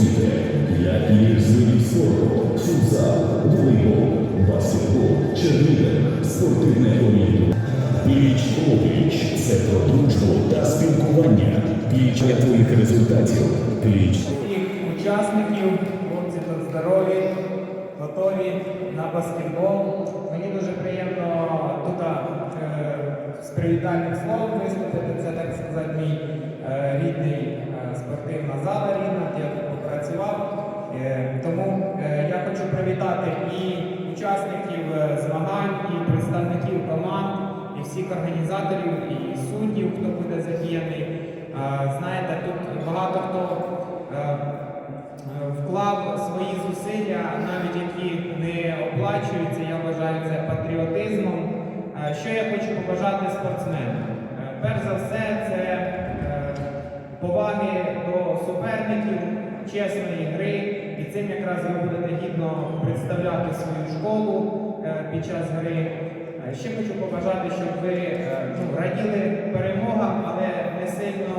освіти, як їх з видів спорту, футзал, волейбол, баскетбол, черлідинг, спортивне орієнтування. Пліч опліч це про дружбу та спілкування. Пліч для твоїх результатів. Пліч учасників, хлопці тут здорові, готові на баскетбол. Мені дуже приємно тут е, з привітальним словом виступити. Це так сказати мій е, рідний е, спортивна зала рідна, де я тут попрацював. Е, тому е, я хочу привітати і учасників е, змагань, і представників команд, і всіх організаторів, і суддів, хто буде задіяний. Е, Знаєте, тут багато хто е, е, вклав свої зусилля, навіть які не оплачуються, я вважаю це патріотизмом. Е, Що я хочу побажати спортсменам? Е, Перш за все, це е, поваги до суперників, чесної гри, і цим якраз ви будете гідно представляти свою школу е, під час гри. Ще хочу побажати, щоб ви е, ну, раділи перемогам, але не сильно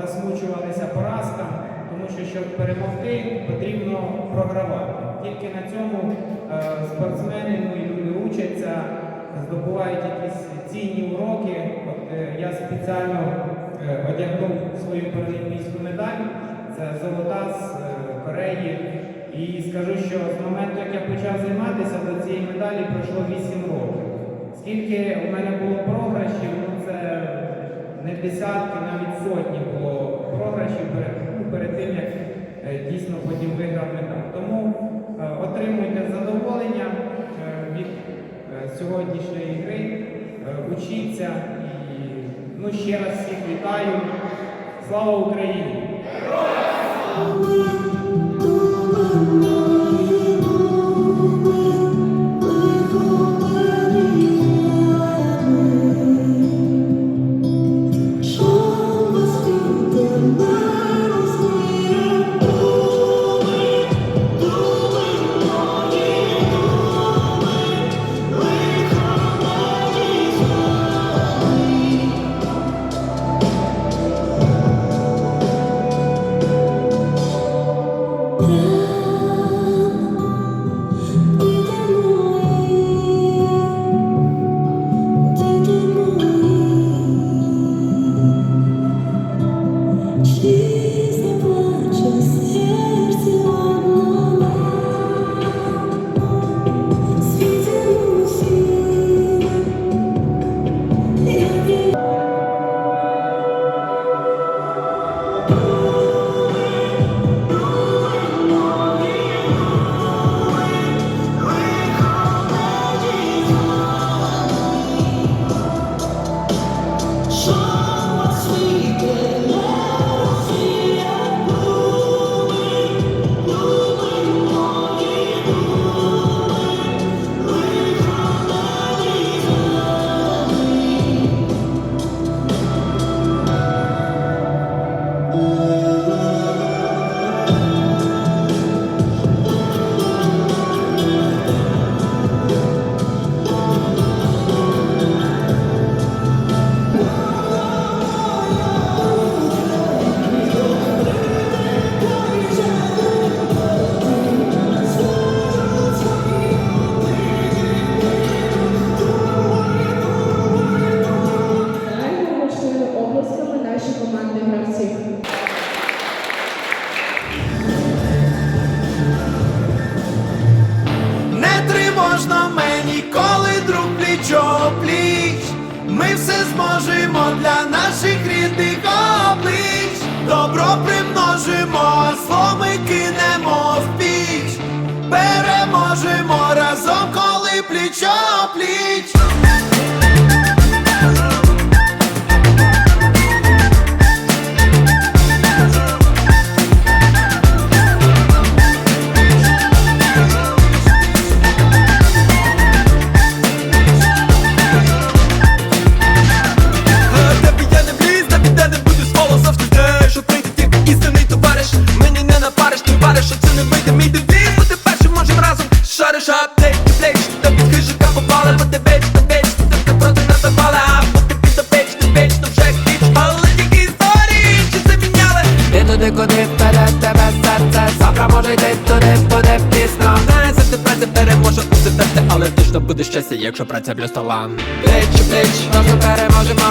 засмучувалися поразкам, тому що щоб перемогти, потрібно програвати. Тільки на цьому е, спортсмени ну, і люди учаться, здобувають якісь цінні уроки. От, я спеціально одягнув свою паралімпійську медаль. Це золота з Кореї. І скажу, що з моменту, як я почав займатися, до цієї медалі пройшло 8 років. Скільки у мене було програшів, ну це не десятки, навіть сотні було програшів перед, ну, перед тим, як е, дійсно потім виграв медаль. Тому е, отримуйте задоволення е, від е, сьогоднішньої гри, учіться і ну, ще раз всіх вітаю. Слава Україні! Примножимо, а зло ми кинемо в піч. Переможемо разом, коли плічо пліч. Буде щастя, якщо праця плюс талант Пліч у пліч, разом переможемо.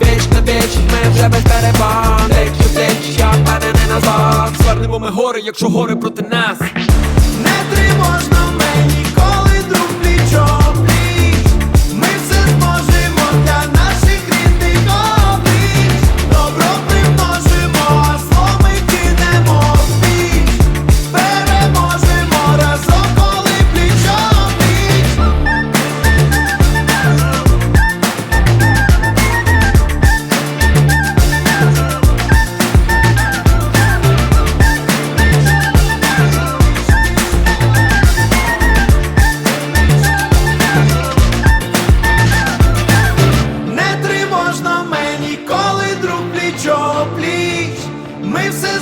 Віч на віч, ми вже без перебан Пліч у пліч, я впевнений назад Звернемо ми гори, якщо гори проти нас. Не тривожно ми ніколи друг пліч-о-пліч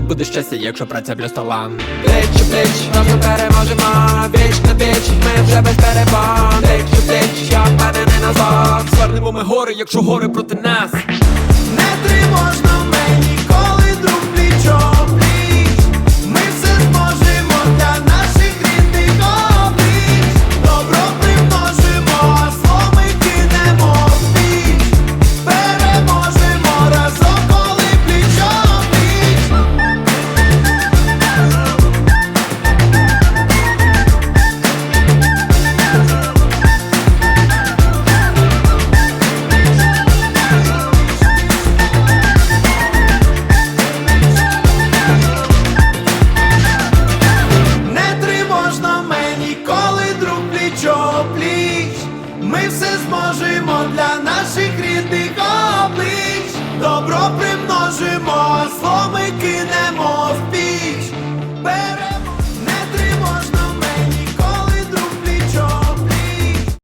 Точно буде щастя, якщо праця плюс талант Плеч у плеч, разом переможемо. Віч на віч, ми вже без перебан Плеч у плеч, я впевнений назад Звернемо ми гори, якщо гори проти нас